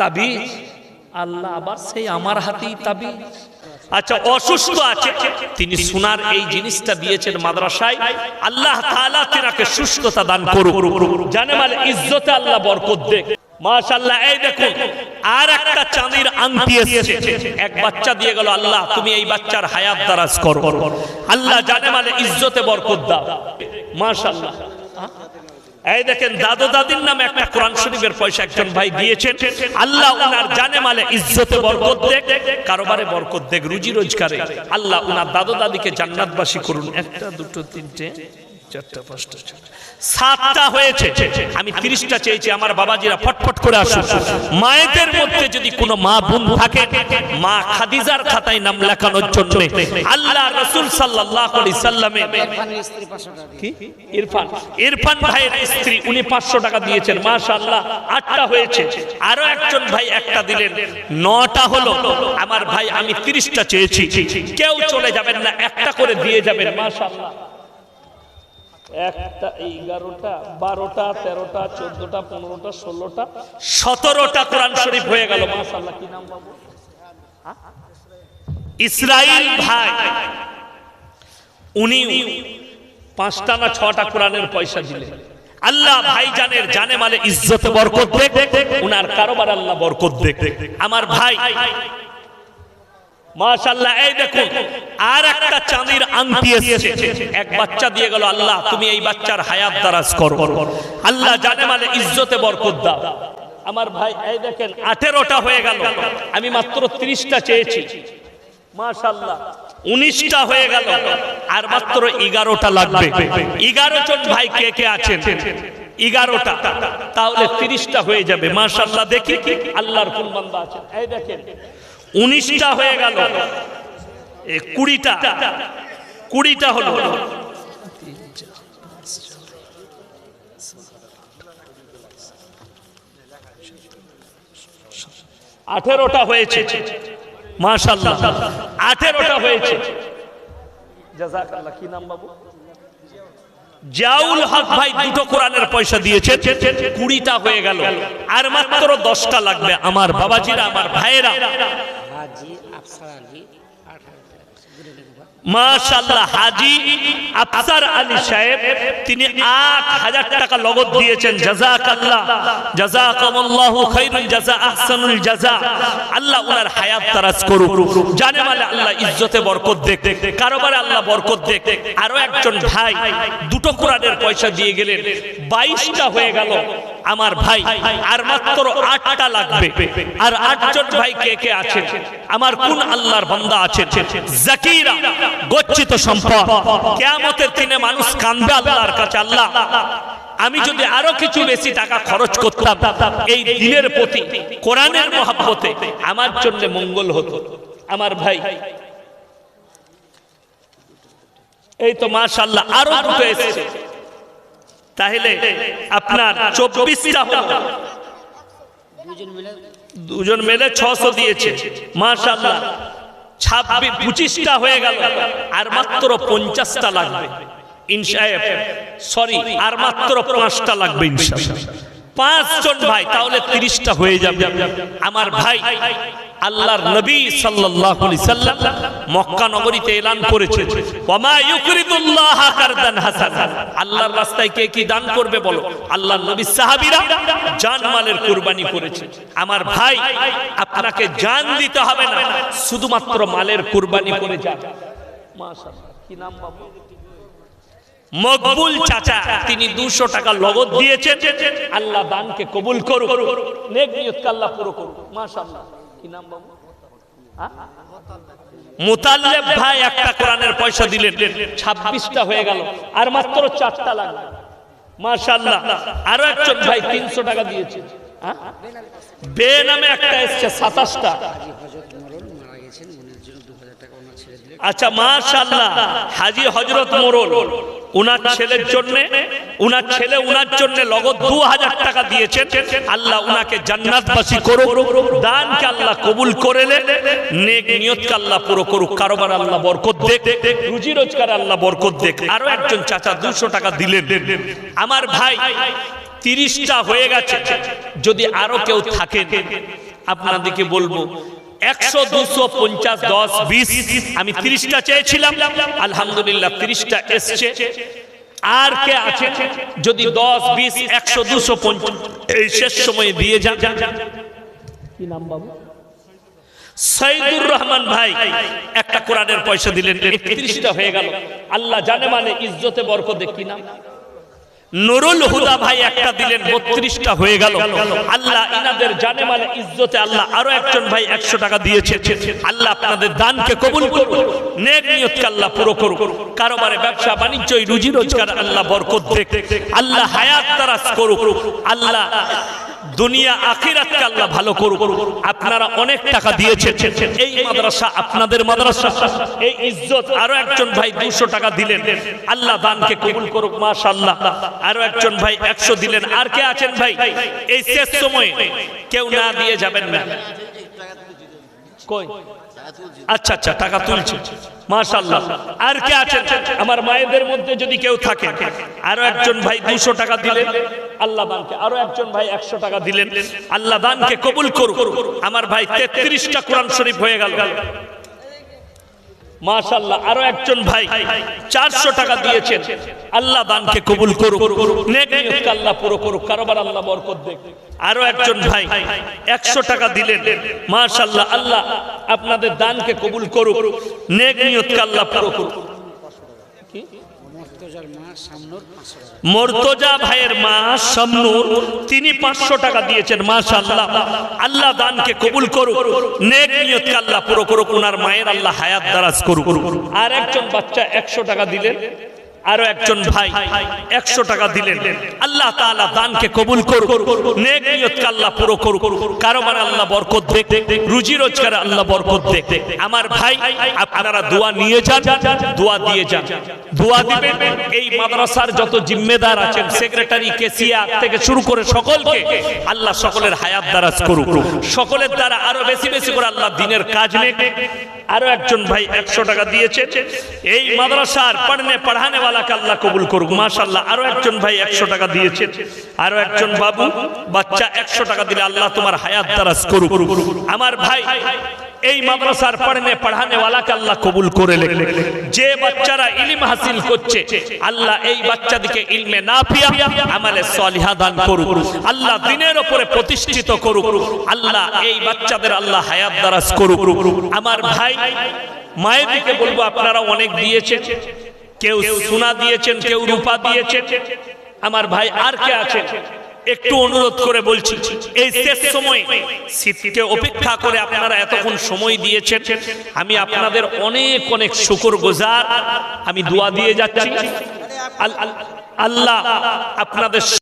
তাবিজ। আল্লাহ আবার সেই আমার হাতেই তাবিজ। আচ্ছা অসুস্থ আছে। তিনি সোনার এই জিনিসটা দিয়েছেন মাদ্রাসায়। আল্লাহ তাআলা তিনাকে সুস্থতা দান করুক। জানে মানে ইজ্জতে আল্লাহ বরকত দেখ মাশাআল্লাহ এই দেখুন আর একটা চাঁদির আংটি এসেছে। এক বাচ্চা দিয়ে গেল আল্লাহ তুমি এই বাচ্চার হায়াত দারাজ করো। আল্লাহ জানে মানে ইজ্জতে বরকত দাও। মাশাআল্লাহ। এই দেখেন দাদু দাদির নামে একটা কোরআন শরীফের পয়সা একজন ভাই দিয়েছেন। আল্লাহ উনার জানে মালে ইজ্জতে বরকত দেখ, কারোবারে বরকত দেখ, রুজি রোজগারে। আল্লাহ উনার দাদু দাদিকে জান্নাতবাসী করুন। একটা, দুটো, তিনটে। চারটা পাঁচটা সাতটা হয়েছে। আমি তিরিশটা চেয়েছি আমার বাবাজিরা ফটফট করে আসুন মায়েদের মধ্যে যদি কোনো মা বোন থাকে মা খাদিজার খাতায় নাম লেখানোর জন্য আল্লাহ রসুল সাল্লাহ সাল্লামে কি? ইরফান ইরফান ভাইয়ের স্ত্রী উনি পাঁচশো টাকা দিয়েছেন। মাশাআল্লাহ আটটা হয়েছে। আরও একজন ভাই একটা দিলেন। নটা হলো আমার ভাই আমি তিরিশটা চেয়েছি। কেউ চলে যাবেন না একটা করে দিয়ে যাবেন। মাশাআল্লাহ। একটা এগারোটা বারোটা তেরোটা চোদ্দটা পনেরোটা ষোলোটা সতেরোটা কোরআন শরীফ হয়ে গেল। মাশাআল্লাহ কি নাম বাবু? ইসরাইল ভাই উনি পাঁচটা না ছটা কোরআনের পয়সা দিলেন আল্লাহ ভাইজানের জানে মানে ইজ্জতে বরকত দেখ উনার কারোবার আল্লাহ বরকত দেখ। আমার ভাই মাশাআল্লাহ, এই দেখুন, আর একটা চাঁদির আংটি এসেছে। এক বাচ্চা দিয়ে গেল, আল্লাহ, তুমি এই বাচ্চার হায়াত দারাজ করো। আল্লাহ জানে মানে ইজ্জতে বরকত দাও। আমার ভাই, এই দেখেন, আঠেরোটা হয়ে গেল। আমি মাত্র ত্রিশটা চেয়েছি। মাশাআল্লাহ, উনিশটা হয়ে গেল। আর মাত্র এগারোটা লাগবে। এগারো জন ভাই কে কে আছেন? এগারোটা। তাহলে তিরিশটা হয়ে যাবে। মাশাআল্লাহ, দেখি আল্লাহর কোন বান্দা আছেন এই দেখেন, উনিশটা হয়ে গেল। কুড়িটা। কুড়িটা হলো। আঠেরোটা হয়েছে। মাশাল্লাহ আঠেরোটা হয়েছে। জাজাকাল্লাহ, কি নাম বাবু? জাউল হক ভাই দুটো কোরআনের পয়সা দিয়েছে কুড়িটা হয়ে গেল। আর মাত্র দশটা লাগবে আমার বাবাজিরা, আমার ভাইয়েরা। মাশাল্লাহ আরও একজন ভাই দুটো কোরআনের পয়সা দিয়ে গেলেন। বাইশটা হয়ে গেল আমার ভাই। আর মাত্র আটটা লাগবে। আর আটজন ভাই কে কে আছেন? আমার কোন আল্লাহর বান্দা আছেন জাকিরা, গচ্ছিত সম্পদ। কেয়ামতের দিনে মানুষ কান্দবে আল্লাহর কাছে, আল্লাহ, আমি যদি আরও কিছু বেশি টাকা খরচ করতাম, এই দিনের প্রতি, কোরআনের মহাব্বতে আমার জন্য মঙ্গল হতো। আমার ভাই, এই তো মাশাল্লাহ আরও দুটো এসেছে। তাহলে আপনার চব্বিশটা হলো। দুজন মিলে ছশো দিয়েছে। মাশাল্লাহ ছাব্বিশ পঁচিশটা হয়ে গেল, আর মাত্র পঞ্চাশটা লাগবে। ইনসাহেব, সরি, আর মাত্র পাঁচটা লাগবে ইনসাহেব। পাঁচজন ভাই, তাহলে তিরিশটা হয়ে যাবে। আমার ভাই আল্লাহর নবী সাল্লাল্লাহু আলাইহি সাল্লাম মক্কা নগরীতে এলান করেছে ওয়ামা ইউকরিদুল্লাহ কারদান হাসান আল্লাহর রাস্তায় কে কি দান করবে বলো? আল্লাহর নবী সাহাবীরা জান মালের কুরবানি করেছে আমার ভাই আপনাকে জান দিতে হবে না। শুধুমাত্র মালের কুরবানি করে যান। মাশাআল্লাহ কি নাম বাবু? মকবুল চাচা তিনি দুশো টাকা লগত দিয়েছেন। আল্লাহ দানকে কবুল করুক। নেক নিয়তকে আল্লাহ পুরো করুক। মাশাআল্লাহ। কি নাম বাবু? মুতাল্লেব ভাই একটা কোরআনের পয়সা দিলেন ছাব্বিশটা হয়ে গেল আর মাত্র চারটা লাগবে মাশাআল্লাহ আরও একজন ভাই তিনশো টাকা দিয়েছে। হ্যাঁ? বে নামে একটা এসছে সাতাশটা। হাজি হজরত মরণ মারা গেছেন উনির জন্য দু হাজার টাকা ওনার ছেড়ে আচ্ছা মাশাআল্লাহ হাজি হজরত মোরল। উনার ছেলের জন্য, উনার ছেলে উনার জন্য লগত দু হাজার টাকা দিয়েছেন। আল্লাহ উনাকে জান্নাতবাসী করুক, দানকে আল্লাহ কবুল করে নেক নিয়তকে আল্লাহ পুরো করুক, কারোবার আল্লাহ বরকত দেখ রুজি রোজগার আল্লাহ বরকত দেখ আরও একজন চাচা দুশো টাকা দিলেন। আমার ভাই, তিরিশটা হয়ে গেছে। যদি আরও কেউ থাকেন, আপনাদেরকে বলব একশো দুশো পঞ্চাশ দশ বিশ। আমি তিরিশটা চেয়েছিলাম। আলহামদুলিল্লাহ তিরিশটা এসছে। আর কে আছে? যদি দশ বিশ একশো দুশো পঞ্চাশ। এই শেষ সময়ে দিয়ে যান। কি নাম বাবু? সাইদুর রহমান ভাই একটা কোরআনের পয়সা দিলেন। একত্রিশটা হয়ে গেল। আল্লাহ জানে মানে ইজ্জতে বরকতে। কি নাম? নুরুল হুদা ভাই একটা দিলেন, বত্রিশটা হয়ে গেল। আল্লাহ ইনাদের জানে মানে ইজ্জতে আল্লাহ আরও একজন ভাই একশো টাকা দিয়েছে। আল্লাহ আপনাদের দানকে কবুল করুন নেক নিয়তকে আল্লাহ পুরো করুন কারোবারে ব্যবসা, বাণিজ্য রুজি রোজগার আল্লাহ বরকত দেখ আল্লাহ হায়াত তারাস করুক। আল্লাহ দুনিয়া আখিরাতকে আল্লাহ ভালো করুক। আপনারা অনেক টাকা দিয়েছেন। এই মাদ্রাসা আপনাদের মাদ্রাসা। এই ইজ্জত আরও একজন ভাই দুশো টাকা দিলেন। আল্লাহ দানকে কবুল করুক, মাশাআল্লাহ। আরও একজন ভাই একশো দিলেন। আর কে আছেন ভাই? এই শেষ সময়ে কেউ না দিয়ে যাবেন না। কই? আচ্ছা আচ্ছা টাকা তুলছে। মাশাআল্লাহ। আর কে আছেন? আমার মায়েদের মধ্যে যদি কেউ থাকে, আরও একজন ভাই দুশো টাকা দিলেন, আল্লাহ দানকে আরও একজন ভাই একশো টাকা দিলেন, আল্লাহ দানকে কবুল করুক। আমার ভাই তেত্রিশটা কোরআন শরীফ হয়ে গেল। মাশাল্লাহ আরও একজন ভাই চারশো টাকা আল্লাহ দানকে কবুল করুক। আল্লাহ পুরো করুক। কারোবার আরও একজন ভাই একশো টাকা আল্লাহ আপনাদের দানকে কবুল করুক। নেক নিয়তকে আল্লাহ পুরো করুক মর্তজার মা সামনোর পাঁচশো টাকা মর্তজা ভাইয়ের মা সামনুর, তিনি পাঁচশো টাকা দিয়েছেন, মাশাআল্লাহ। আল্লাহ দানকে কবুল করুক, নেক নিয়তকে আল্লাহ পুরো করুক, ওনার মায়ের আল্লাহ হায়াত দারাজ করুক। আর একজন বাচ্চা একশো টাকা দিলেন আরও একজন ভাই একশো টাকা দিলেন। আল্লাহ দানকে কবুল করুক নিয়তকে আল্লাহ বরকত রুজি রোজগারে আল্লাহ বরকত আমার ভাই, আপনারা দোয়া নিয়ে যান, দোয়া দিয়ে যান। দোয়া এই মাদ্রাসার যত জিম্মেদার আছেন, সেক্রেটারি, কেসিয়া থেকে শুরু করে সকলকে আল্লাহ সকলের হায়াত দারাজ করুক। সকলের দ্বারা আরও বেশি বেশি করে আল্লাহ দিনের কাজ নেক। আরও একজন ভাই একশো টাকা দিয়েছে। এই মাদ্রাসার পড়নে, পড়ানে আল্লাহ কবুল করুক। মাশাল্লাহ আরও একজন ভাই একশো টাকা দিয়েছে। আরও একজন বাবু, বাচ্চা একশো টাকা দিলে আল্লাহ তোমার হায়াত দারাজ করুক। আমার ভাই, এই মাদ্রাসার পড়নে পড়ানে ওয়ালাকে আল্লাহ কবুল করে যে বাচ্চারা হাসিল করছে, আল্লাহ এই বাচ্চাদিকে ইলমে না পিয়া, আমালে সলিহা দান করুক। আল্লাহ দিনের প্রতিষ্ঠিত করুক। আল্লাহ এই বাচ্চাদের আল্লাহ হায়াত দারাজ করুক। আমার ভাই, মায়ের দিকে বলব আপনারা অনেক দিয়েছেন। কেউ সোনা দিয়েছেন, কেউ রূপা দিয়েছেন। আমার ভাই আর কে আছেন? একটু অনুরোধ করে বলছি, এই শেষ সময় শীতকে অপেক্ষা করে আপনারা এতক্ষণ সময় দিয়েছেন। আমি আপনাদের অনেক অনেক শুকর গোজার আমি দোয়া দিয়ে যাচ্ছি। আল- আল- আল্লাহ আপনাদের